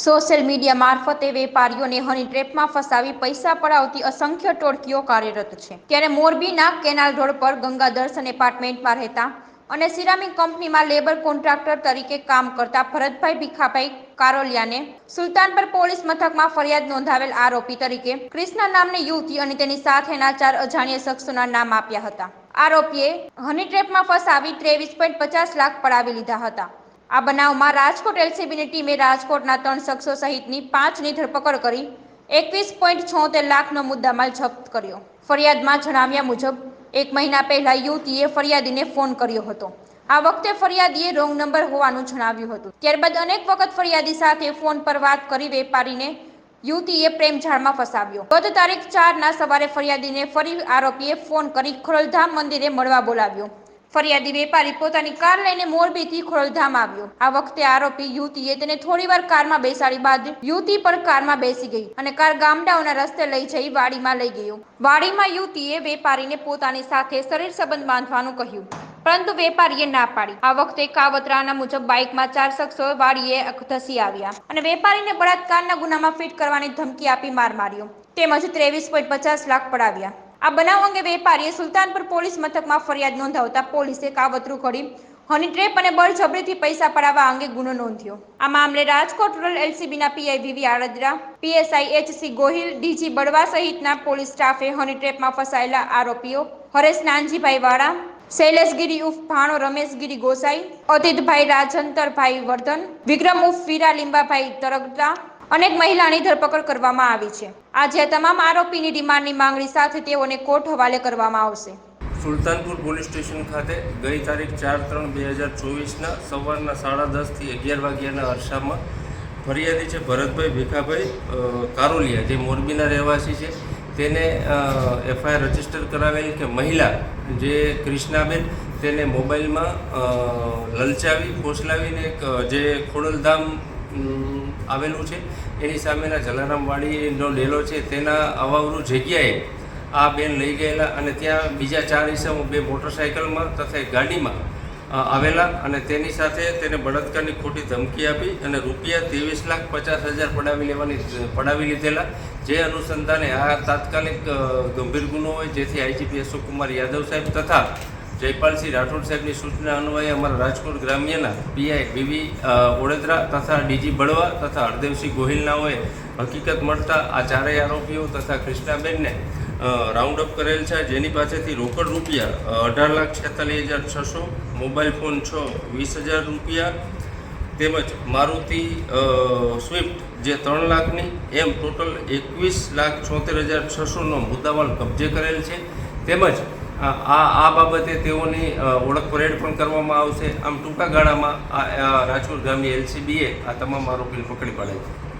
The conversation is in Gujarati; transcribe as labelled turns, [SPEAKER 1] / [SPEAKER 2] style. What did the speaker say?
[SPEAKER 1] સોશિયલ મીડિયા મારફતે વેપારીઓને હની ટ્રેપમાં ફસાવી પૈસા પડાવતી અસંખ્ય ટોળકીઓ કાર્યરત છે. ત્યારે મોરબીના કેનાલ રોડ પર ગંગા દર્શન એપાર્ટમેન્ટમાં રહેતા અને સિરામિક કંપનીમાં લેબર કોન્ટ્રાક્ટર તરીકે કામ કરતા ભરતભાઈ ભીખાભાઈ કારોલિયાને સુલતાનપર પોલીસ મથકમાં ફરિયાદ નોંધાવેલ આરોપી તરીકે ક્રિષ્ના નામની યુવતી અને તેની સાથેના ચાર અજાણ્યા શખ્સોના નામ આપ્યા હતા. આરોપીએ હની ટ્રેપમાં ફસાવી ત્રેવીસ પોઈન્ટ પચાસ લાખ પડાવી લીધા હતા. આ બનાવમાં રાજકોટ એલસીબીની ટીમે રાજકોટના ત્રણ શખ્સો સહિતની પાંચની ધરપકડ કરી એકવીસ પોઈન્ટ છોતેર લાખનો મુદ્દામાલ જપ્ત કર્યો. ફરિયાદમાં જણાવ્યા મુજબ, એક મહિના પહેલા યુવતીએ ફરિયાદીને ફોન કર્યો હતો. આ વખતે ફરિયાદીએ રોંગ નંબર હોવાનું જણાવ્યું હતું. ત્યારબાદ અનેક વખત ફરિયાદી સાથે ફોન પર વાત કરી વેપારીને યુવતીએ પ્રેમઝાળમાં ફસાવ્યો. ગત તારીખ ચારના સવારે ફરિયાદીને ફરી આરોપીએ ફોન કરી ખરોલધામ મંદિરે મળવા બોલાવ્યો. ફરિયાદી વેપારી પોતાની કાર લઈને મોરબીથી ખોડલધામ આવ્યો. આ વખતે આરોપી યુવતીએ તેને થોડીવાર કારમાં બેસાડી બાદ યુવતી પણ કારમાં બેસી ગઈ અને કાર ગામડાઓના રસ્તે લઈ જઈ વાડીમાં લઈ ગયો. વાડીમાં યુવતીએ વેપારીને પોતાની સાથે શરીર સંબંધ બાંધવાનું કહ્યું, પરંતુ વેપારીએ ના પાડી. આ વખતે કાવતરાના મુજબ બાઇકમાં ચાર શખ્સો વાડીએ ધસી આવ્યા અને વેપારીને બળાત્કારના ગુનામાં ફિટ કરવાની ધમકી આપી માર માર્યો. તેમજ ત્રેવીસ પોઈન્ટ પચાસ લાખ પડાવ્યા. આ બનાવ અંગે વેપારીએ સુલતાનપુર પોલીસ મથકમાં ફરિયાદ નોંધાવતા પોલીસે કાવતરું ઘડી હની ટ્રેપ અને બળજબરીથી પૈસા પડાવવા અંગે ગુનો નોંધ્યો. આ મામલે Rajkot rural એલસીબીના PI VV Adadara PSI HC Gohil, DG Balva સહિતના પોલીસ સ્ટાફે હની ટ્રેપમાં ફસાયેલા આરોપીઓ હરેશ નાનજીભાઈ વાળા, શૈલેષગીરી ઉફ ભાણો રમેશગીરી ગોસાઈ અતિતભાઈ રાજંતરભાઈ વર્ધન, વિક્રમ ઉફ વીરા લીંબાભાઈ તરગટા અનેક મહિલાની ધરપકડ કરવામાં આવી છે. આજે તમામ આરોપીની રિમાન્ડની માંગણી સાથે તેઓને કોર્ટ હવાલે કરવામાં આવશે.
[SPEAKER 2] સુલતાનપુર પોલીસ સ્ટેશન ખાતે ગઈ તારીખ ચાર ત્રણ બે હજાર ચોવીસના સવારના સાડા દસથી અગિયાર વાગ્યાના અરસામાં ફરિયાદી છે ભરતભાઈ ભીખાભાઈ કારોલિયા, જે મોરબીના રહેવાસી છે. તેને એફઆઈઆર રજિસ્ટર કરાવેલ કે મહિલા જે ક્રિષ્નાબેન તેને મોબાઈલમાં લલચાવી ફોસલાવીને જે ખોડલધામ આવેલું છે. એની સામેના જલારામવાડીનો લેલો છે. તેના અવાવરૂ જગ્યાએ આ બેન લઈ ગયેલા અને ત્યાં બીજા ચાર ઈસમો બે મોટરસાઇકલમાં તથા ગાડીમાં આવેલા અને તેની સાથે તેને બળાત્કારની ખોટી ધમકી આપી અને રૂપિયા ત્રેવીસ લાખ પચાસ હજાર પડાવી લેવાની, પડાવી લીધેલા. જે અનુસંધાને આ તાત્કાલિક ગંભીર ગુનો હોય, જેથી આઈજીપી અશોક કુમાર યાદવ સાહેબ તથા જયપાલસિંહ રાઠોડ સાહેબની સૂચના અન્વયે અમારા રાજકોટ ગ્રામ્યના પીઆઈ બીવી ઓડેદરા તથા ડીજી બળવા તથા હરદેવસિંહ ગોહિલનાઓએ હકીકત મળતા આ ચારેય આરોપીઓ તથા કૃષ્ણાબેનને રાઉન્ડ અપ કરેલ છે. જેની પાસેથી રોકડ રૂપિયા અઢાર લાખ છેતાલીસ હજાર છસો, મોબાઈલ ફોન છ, વીસ હજાર રૂપિયા તેમજ મારુતિ સ્વિફ્ટ જે ત્રણ લાખની, એમ ટોટલ એકવીસ લાખ છોતેર હજાર છસોનો મુદ્દામાલ કબજે કરેલ છે. તેમજ આ આ બાબતે તેઓની ઓળખ પરેડ પણ કરવામાં આવશે. આમ ટૂંકા ગાળામાં આ આ રાજકોટ ગામની એલસીબીએ આ તમામ આરોપીને પકડી પાડે છે.